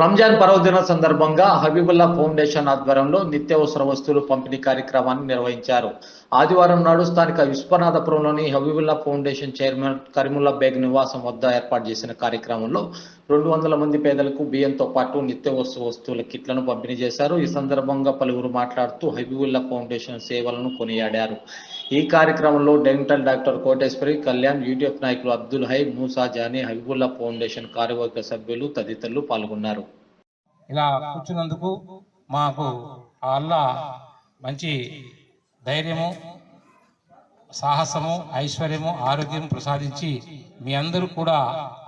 రంజాన్ పర్వదిన సందర్భంగా హబీబుల్లా ఫౌండేషన్ ఆధ్వర్యంలో నిత్యావసర వస్తువులు పంపిణీ కార్యక్రమాన్ని నిర్వహించారు. ఆదివారం నాడు స్థానిక విశ్వనాథపురంలోని హబీబుల్లా ఫౌండేషన్ చైర్మన్ కరీముల్లా బేగ్ నివాసం వద్ద ఏర్పాటు చేసిన కార్యక్రమంలో రెండు వందల మంది పేదలకు బియ్యంతో పాటు నిత్యావసర వస్తువుల కిట్లను పంపిణీ చేశారు. ఈ సందర్భంగా పలువురు మాట్లాడుతూ హబీబుల్లా ఫౌండేషన్ సేవలను కొనియాడారు. ఈ కార్యక్రమంలో dental doctor Koteswari Kalyan UTF నాయకులు అబ్దుల్ హై మూసా జానీ హబీబుల్లా ఫౌండేషన్ కార్యవర్గ సభ్యులు తదితరులు పాల్గొన్నారు. ఇలా కూర్చున్నందుకు మాకు అల్లా మంచి ధైర్యము సాహసము ఐశ్వర్యము ఆరోగ్యం ప్రసాదించి మీ అందరూ కూడా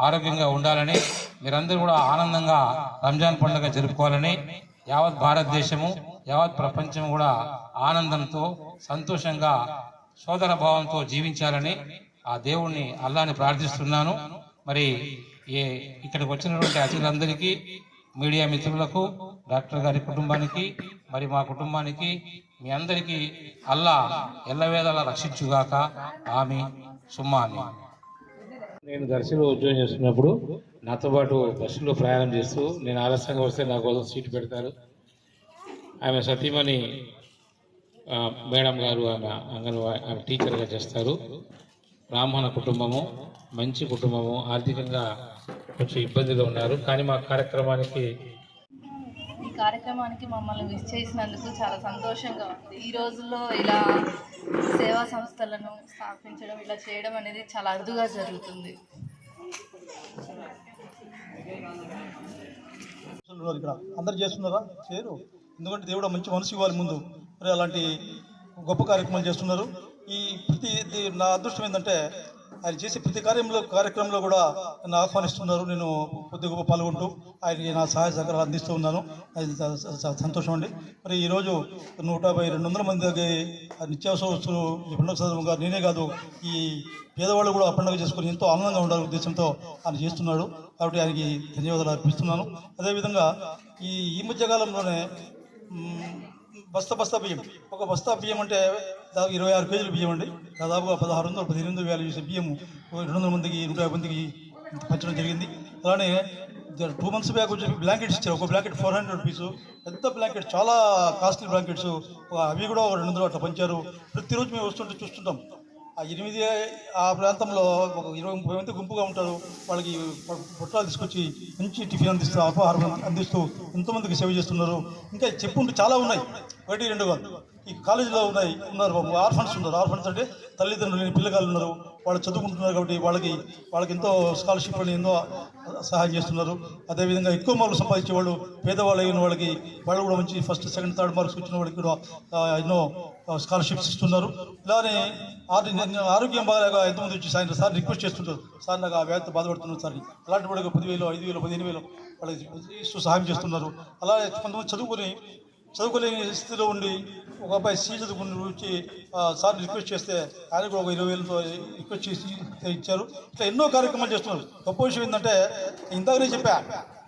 ఆరోగ్యంగా ఉండాలని మీరందరూ కూడా ఆనందంగా రంజాన్ పండుగ జరుపుకోవాలని యావత్ భారతదేశము యావత్ ప్రపంచం కూడా ఆనందంతో సంతోషంగా సోదర భావంతో జీవించాలని ఆ దేవుణ్ణి అల్లాని ప్రార్థిస్తున్నాను. మరి ఏ ఇక్కడికి వచ్చినటువంటి అతిథులందరికీ మీడియా మిత్రులకు డాక్టర్ గారి కుటుంబానికి మరి మా కుటుంబానికి మీ అందరికీ అల్లా ఎల్లవేళలా రక్షించుగాక. ఆమె సుమ్మాని. నేను దర్శిలో ఉద్యోగం చేస్తున్నప్పుడు నాతో పాటు బస్సులో ప్రయాణం చేస్తూ నేను ఆలస్యంగా వస్తే నా కోసం సీటు పెడతారు. ఆమె సతీమణి మేడం గారు ఆమె అంగన్వాడీ ఆమె టీచర్గా చేస్తారు. బ్రాహ్మణ కుటుంబము మంచి కుటుంబము ఆర్థికంగా కొంచెం ఇబ్బందిలో ఉన్నారు. కానీ మా కార్యక్రమానికి కార్యక్రమానికి మమ్మల్ని విష్ చేసినందుకు చాలా సంతోషంగా ఉంది. ఈ రోజుల్లో ఇలా సేవా సంస్థలను స్థాపించడం ఇలా చేయడం అనేది చాలా అరుదుగా జరుగుతుంది. ఇక్కడ. అందరు చేస్తున్నారా? చేయరు. ఎందుకంటే దేవుడు మంచి మనసు ఇవ్వాలి ముందు. మరి అలాంటి గొప్ప కార్యక్రమాలు చేస్తున్నారు. ఈ ప్రతి నా అదృష్టం ఏంటంటే ఆయన చేసే ప్రతి కార్యంలో కార్యక్రమంలో కూడా నన్ను ఆహ్వానిస్తున్నారు. నేను కొద్ది గొప్ప పాల్గొంటూ ఆయనకి నా సహాయ సహకారాలు అందిస్తూ ఉన్నాను. అది సంతోషం అండి. మరి ఈరోజు నూట యాభై రెండు వందల మంది ఆ నిత్యావసర వస్తువులు ఈ పండుగ సందర్భంగా నేనే కాదు ఈ పేదవాళ్ళు కూడా ఆ పండుగ చేసుకొని ఎంతో ఆనందంగా ఉండాలనే ఉద్దేశంతో ఆయన చేస్తున్నాడు. కాబట్టి ఆయనకి ధన్యవాదాలు అర్పిస్తున్నాను. అదేవిధంగా ఈ ఈ మధ్యకాలంలోనే బస్తా బస్తా బియ్యం. ఒక బస్తా బియ్యం అంటే దాదాపు ఇరవై ఆరు కేజీలు బియ్యం అండి. దాదాపుగా పదహారు వందలు పదిహేను వేల చేసే బియ్యం రెండు వందల మందికి నూట యాభై మందికి పంచడం జరిగింది. అలానే టూ మంత్స్ బ్యాక్ వచ్చి బ్లాంకెట్స్ ఇచ్చారు. ఒక బ్లాంకెట్ ఫోర్ హండ్రెడ్ రూపీస్ పెద్ద బ్లాంకెట్ చాలా కాస్ట్లీ బ్లాంకెట్స్ అవి కూడా ఒక రెండు వందలు అట్లా పంచారు. ప్రతిరోజు మేము వస్తుంటే చూస్తుంటాం. ఆ ఎనిమిది ఆ ప్రాంతంలో ఒక ఇరవై ముప్పై మంది గుంపుగా ఉంటారు. వాళ్ళకి పొట్టాలు తీసుకొచ్చి మంచి టిఫిన్ అందిస్తూ అల్పాహారం అందిస్తూ ఎంతోమందికి సేవ చేస్తున్నారు. ఇంకా చెప్పుంటే చాలా ఉన్నాయి. ఒకటి రెండు కాదు. ఈ కాలేజీలో ఉన్నాయి ఉన్నారు బాబు. ఆర్ఫన్స్ ఉన్నారు. ఆర్ఫన్స్ అంటే తల్లిదండ్రులు లేని పిల్లగాళ్ళు ఉన్నారు. వాళ్ళు చదువుకుంటున్నారు కాబట్టి వాళ్ళకి వాళ్ళకి ఎంతో స్కాలర్షిప్ అని ఎన్నో సహాయం చేస్తున్నారు. అదేవిధంగా ఎక్కువ మార్కులు సంపాదించే వాళ్ళు పేదవాళ్ళు అయిన వాళ్ళకి వాళ్ళు కూడా మంచి ఫస్ట్ సెకండ్ థర్డ్ మార్క్స్ వచ్చిన వాళ్ళకి కూడా ఎన్నో స్కాలర్షిప్స్ ఇస్తున్నారు. ఇలానే ఆరు- ఆరోగ్యం బాగా ఎంతమంది వచ్చి సాయంత్రం సార్ రిక్వెస్ట్ చేస్తుంటారు. సార్ నాకు ఆ వ్యాధితో బాధపడుతున్నారు సార్. అలాంటి వాళ్ళకి పదివేలు ఐదు వేలు పదిహేను వేలు వాళ్ళకి ఇస్తూ సహాయం చేస్తున్నారు. అలాగే కొంతమంది చదువుకొని చదువుకోలేని స్థితిలో ఉండి ఒక అబ్బాయి సీ చదువుకుని వచ్చి సార్ రిక్వెస్ట్ చేస్తే ఆయన కూడా ఒక ఇరవై వేలతో రిక్వెస్ట్ చేసి ఇచ్చారు. ఇట్లా ఎన్నో కార్యక్రమాలు చేస్తున్నారు. గొప్ప విషయం ఏంటంటే ఇందాక నేను చెప్పా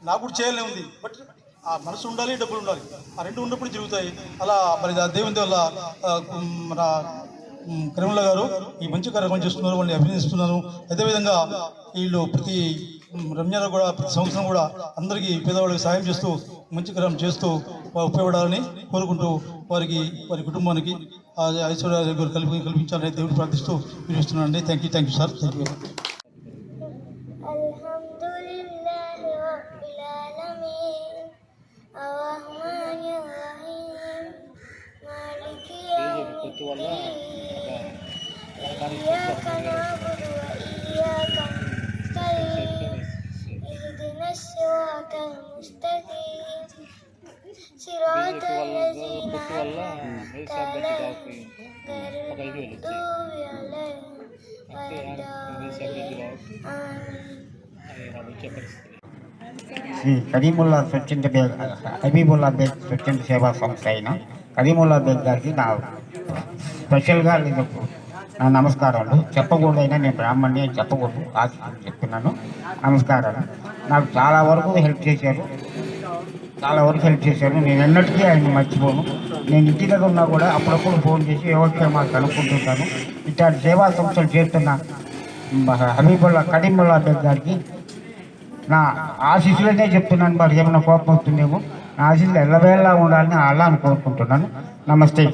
నాకు కూడా చేయాలని ఉంది. బట్ ఆ మనసు ఉండాలి డబ్బులు ఉండాలి. ఆ రెండు ఉన్నప్పుడు జరుగుతాయి. అలా మరి ఆ దేవుని వల్ల మన ఉమ్, కరీముల్లా గారు ఈ మంచి కార్యక్రమం చేస్తున్నారు వాళ్ళని అభినందిస్తున్నాను అదేవిధంగా వీళ్ళు ప్రతి ఉమ్, రంజాన్ కూడా ప్రతి సంవత్సరం కూడా అందరికీ పేదవాళ్ళకి సాయం చేస్తూ మంచి కార్యం చేస్తూ ఉపయోగపడాలని కోరుకుంటూ వారికి వారి కుటుంబానికి ఆ ఐశ్వర్య కల్పి కల్పించాలని దేవుడు ప్రార్థిస్తూ వినిస్తున్నానండి thank you thank you sir thank you الحمد لله رب العالمين الرحمن الرحيم مالك يوم الدين إياك نعبد وإياك نستعين اهدنا الصراط المستقيم Shri Karimulla స్వచ్ఛంద బేగ్ హబీబుల్లా బేగ్ స్వచ్ఛంద సేవా సంస్థ అయిన కరీముల్లా బేగ్ గారికి నా స్పెషల్గా నేను నా నమస్కారాలు. చెప్పకూడదైనా నేను బ్రాహ్మణ్ణి అని చెప్పకూడదు. చెప్తున్నాను. నమస్కారాలు. నాకు చాలా వరకు హెల్ప్ చేశారు. చాలా వరకు హెల్ప్ చేశారు నేను ఎన్నటికీ ఆయన మర్చిపోను. నేను ఇంటి దగ్గర ఉన్నా కూడా అప్పుడప్పుడు ఫోన్ చేసి యోగక్షేమాలు కనుక్కుంటుంటాను ఇట్లాంటి సేవా సంస్థలు చేస్తున్న హబీబుల్లా కరీముల్లా బేగ్ గారికి నా ఆశీస్సులనే చెప్తున్నాను. మరి ఏమైనా కోపం వస్తుందేమో నా ఆశీస్సులు ఎల్లవేళలా ఉండాలని అలా అని కోరుకుంటున్నాను. నమస్తే.